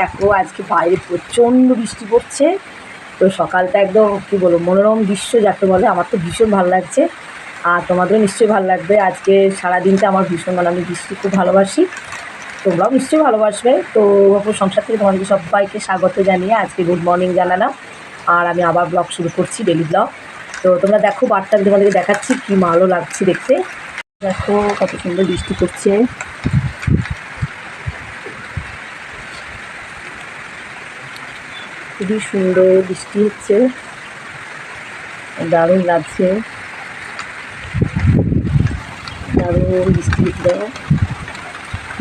দেখো আজকে বাইরে প্রচণ্ড বৃষ্টি পড়ছে। তো সকালটা একদম, কী বলব, মনোরম দৃশ্য যাকে বলে, আমার তো ভীষণ ভালো লাগছে। আর তোমাদেরও নিশ্চয়ই ভালো লাগবে। আজকে সারাদিনটা আমার ভীষণ মানে আমি বৃষ্টি খুব ভালোবাসি। তোমরাও নিশ্চয়ই ভালোবাসবে। তো অপর সংসার থেকে তোমাদেরকে সবাইকে স্বাগত জানিয়ে আজকে গুড মর্নিং জানালাম। আর আমি আবার ব্লগ শুরু করছি ডেলি ব্লগ তো তোমরা দেখো বার্তা তোমাদেরকে দেখাচ্ছি, কী ভালো লাগছে দেখতে। দেখো কত সুন্দর বৃষ্টি পড়ছে। খুবই সুন্দর, বৃষ্টি হচ্ছে। দারুণ লাগছে। দারুণ বৃষ্টি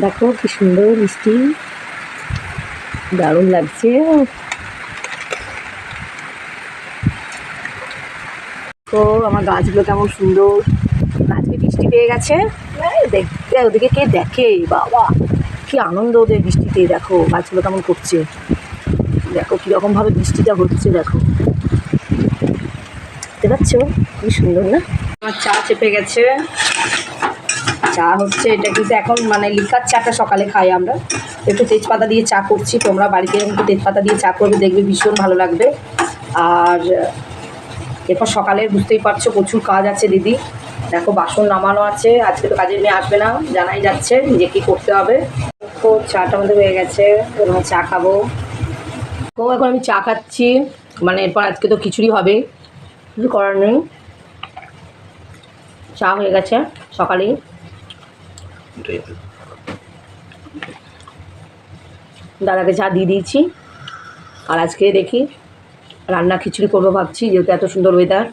দেখো কি সুন্দর বৃষ্টি। দারুণ লাগছে। তো আমার গাছগুলো কেমন সুন্দর। আজকে বৃষ্টি পেয়ে গেছে। দেখতে, ওদিকে কে দেখে? বাবা, কি আনন্দ ওদের বৃষ্টিতে। দেখো, গাছগুলো কেমন করছে দেখো কীরকমভাবে বৃষ্টিটা হচ্ছে, দেখো। দেখতে পাচ্ছ? কি সুন্দর, না? আমার চা চেপে গেছে। চা হচ্ছে এটা কিন্তু এখন মানে লিকার চাটা সকালে খাই আমরা। একটু তেজপাতা দিয়ে চা করছি, তোমরা বাড়িতে একটু তেজপাতা দিয়ে চা করবে, দেখবে ভীষণ ভালো লাগবে। আর এরপর সকালে বুঝতেই পারছ প্রচুর কাজ আছে দিদি। দেখো বাসন নামানো আছে, আজকে তো কাজের মেয়ে আসবে না, জানাই যাচ্ছে যে কী করতে হবে। চাটা আমাদের হয়ে গেছে চা খাব। তো এখন আমি চা খাচ্ছি। মানে এরপর আজকে তো খিচুড়ি হবে। কিছু করার নেই। চা হয়ে গেছে সকালেই। দাদাকে চা দিয়ে দিয়েছি। আর আজকে দেখি রান্না খিচুড়ি করব ভাবছি, যেহেতু এত সুন্দর ওয়েদার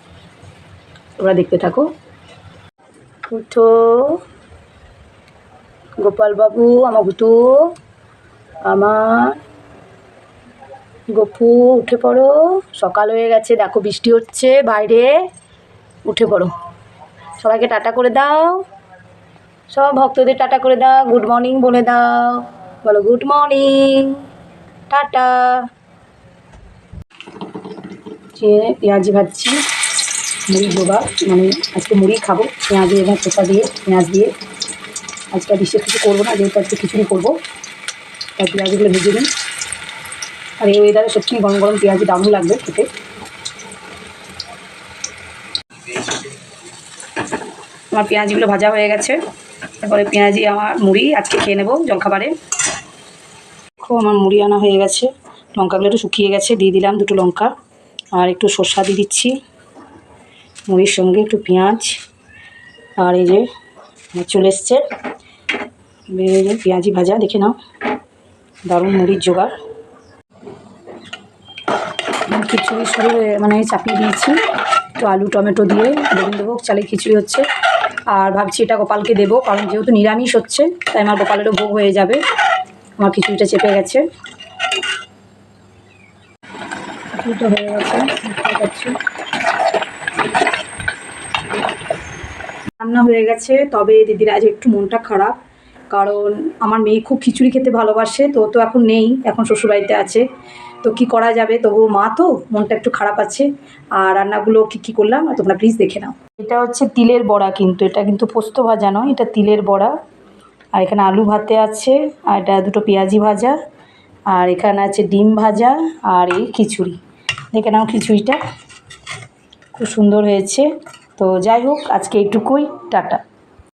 তোমরা দেখতে থাকো। উঠো। গোপাল বাবু আমার গুটু আমার গপু, উঠে পড়ো। সকাল হয়ে গেছে, দেখো বৃষ্টি হচ্ছে, বাইরে। উঠে পড়ো। সবাইকে টাটা করে দাও। সব ভক্তদের টাটা করে দাও। গুড মর্নিং বলে দাও। বলো গুড মর্নিং। টাটা। পেঁয়াজি ভাজছি। মুড়ি ডোবা মানে আজকে মুড়ি খাব। পেঁয়াজ দিয়ে এবং চোখা দিয়ে, পেঁয়াজ দিয়ে। আজকে বিশেষ কিছু করব না, যেহেতু আজকে খিচুড়ি করব। তাই পেঁয়াজগুলো ভেজে নিই। আর এই ওয়েদারে সত্যি গরম গরম পেঁয়াজি দারুণ লাগবে খেতে। আমার পেঁয়াজিগুলো ভাজা হয়ে গেছে। তারপরে পেঁয়াজি, আমার মুড়ি, আজকে খেয়ে নেব জলখাবারে। খুব আমার মুড়ি আনা হয়ে গেছে। লঙ্কাগুলো একটু শুকিয়ে গেছে, দিয়ে দিলাম দুটো লঙ্কা। আর একটু সর্ষা দিয়ে দিচ্ছি। মুড়ির সঙ্গে একটু পেঁয়াজ। আর এই যে চলে এসছে। পেঁয়াজি ভাজা, দেখে নাও। দারুণ মুড়ির জোগাড়। খিচুড়ি হয়ে- মানে চাপিয়ে দিয়েছি। তো আলু, টমেটো দিয়ে গোবিন্দভোগ চালের খিচুড়ি হচ্ছে। আর ভাবছি এটা গোপালকে দেবো, কারণ যেহেতু নিরামিষ হচ্ছে, তাই আমার গোপালেরও ভোগ হয়ে যাবে। আমার খিচুড়িটা চেপে গেছে। হয়ে গেছে রান্না হয়ে গেছে, তবে দিদির আজ একটু মনটা খারাপ, কারণ আমার মেয়ে খুব খিচুড়ি খেতে ভালোবাসে, তো তো এখন নেই, এখন শ্বশুরবাড়িতে আছে। তো কি করা যাবে? তবু মা তো মনটা একটু খারাপ আছে। আর রান্নাগুলো কি কি করলাম? আর তোমরা প্লিজ দেখে নাও। এটা হচ্ছে তিলের বড়া কিন্তু। এটা কিন্তু পোস্ত ভাজা নয়, এটা তিলের বড়া। আর এখানে আলু ভাতে আছে, আর এটা দুটো পেঁয়াজি ভাজা। আর এখানে আছে ডিম ভাজা আর এই খিচুড়ি। দেখে নাও খিচুড়িটা। খুব সুন্দর হয়েছে। তো যাই হোক, আজকে এইটুকুই। টাটা।